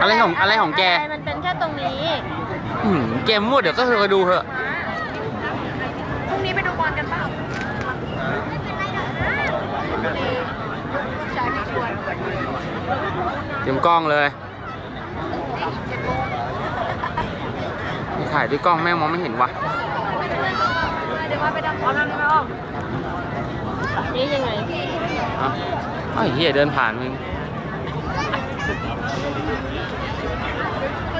อะไรของอะไรของแกมันเป็นแค่ตรงนี้ อืมเกมมั่วเดี๋ยวก็เธอดูเถอะ พรุ่งนี้ไปดูบอลกันเปล่าชายไม่ชวนเตรียมกล้องเลยนี่ถ่ายด้วยกล้องแม่งมองไม่เห็นว่ะเดี๋ยวว่าไปดับบอลนั่นไม่ออกนี่ยังไง เอ้าเอ้าไอ้เฮียเดินผ่านมึง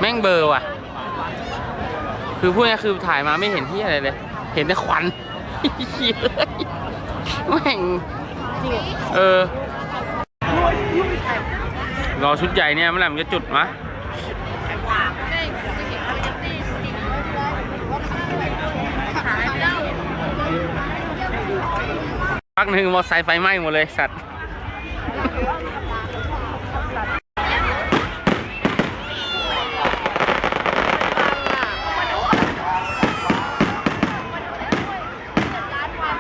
แม่งเบลอร์ว่ะ คือพูดง่ายๆคือถ่ายมาไม่เห็นที่อะไรเลย เห็นแต่ควันเหี้ยแม่งจริงเออ รอชุดใหญ่เนี่ยเมื่อไหร่มันจะจุดมะหายไปแล้วพักหนึ่งมอไซค์ไฟไหม้หมดเลยสัตว์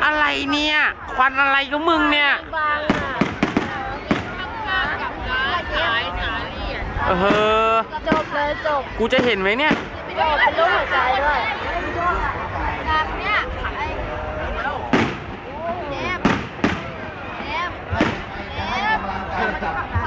อะไร เนี่ย ควันอะไรก็มึงเนี่ยบางอะขายสาลี่อะเออจบเลยจบกูจะเห็นไหมเนี่ยจบเป็นรูปหัวใจด้วยจากเนี้ยขายแนบแนบแนบ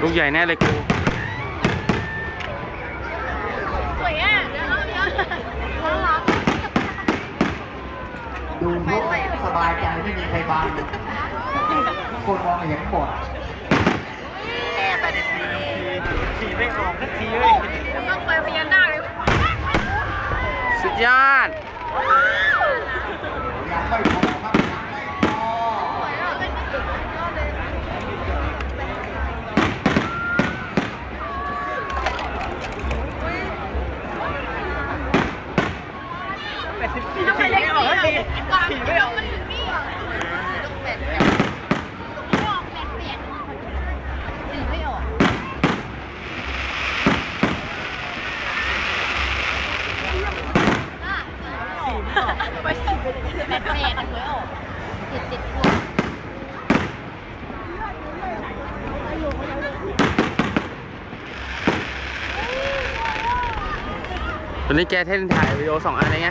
ลูกใหญ่แน่เลยกูสวยอะเดี๋ยวเอาเดี๋ยวน่ารักดูพวกสบายใจไม่มีใครบังคนมองเห็นหมดไปดิสิขี่ไม่ออกสักทีเลยแล้วก็ไปพญานาคเลยสุดยอด ยังไม่พอครับยังไม่พอ สวยอะเป็นสุดยอดเลยทำไมเล็กสีอะขี่ไม่ออกมันถึงนี่ต้องแปดแปดไม่ออกแปดแปดสีไม่ออกสีไม่ออกไปสีไปเลยแปดแปดไม่ออก ติดติดพวกตอนนี้แกเท่นถ่ายวิดีโอสองอันเลยไง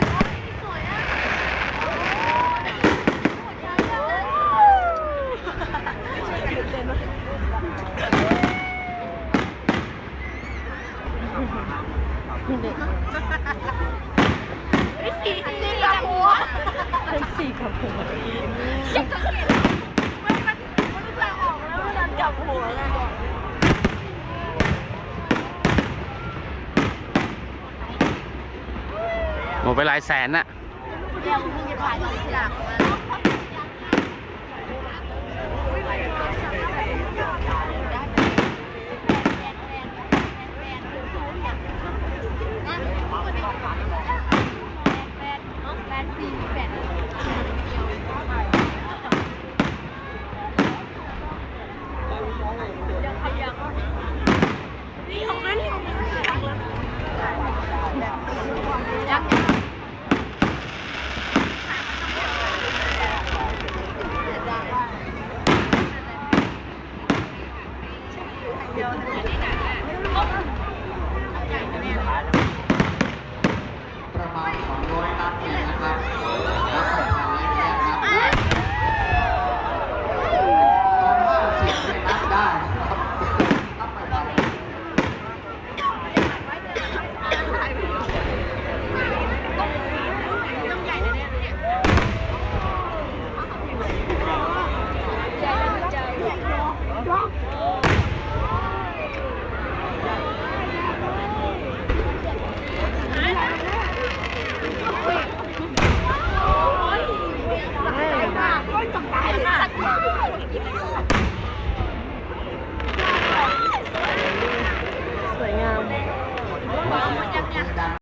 สีสีกับหัว เป็นสีกับหัวยังสังเกตมันมันมันจะออกแล้วมันดันจับหัวไงหมดไปหลายแสนน่ะเดี๋ยวมึงจะถ่ายหลักมา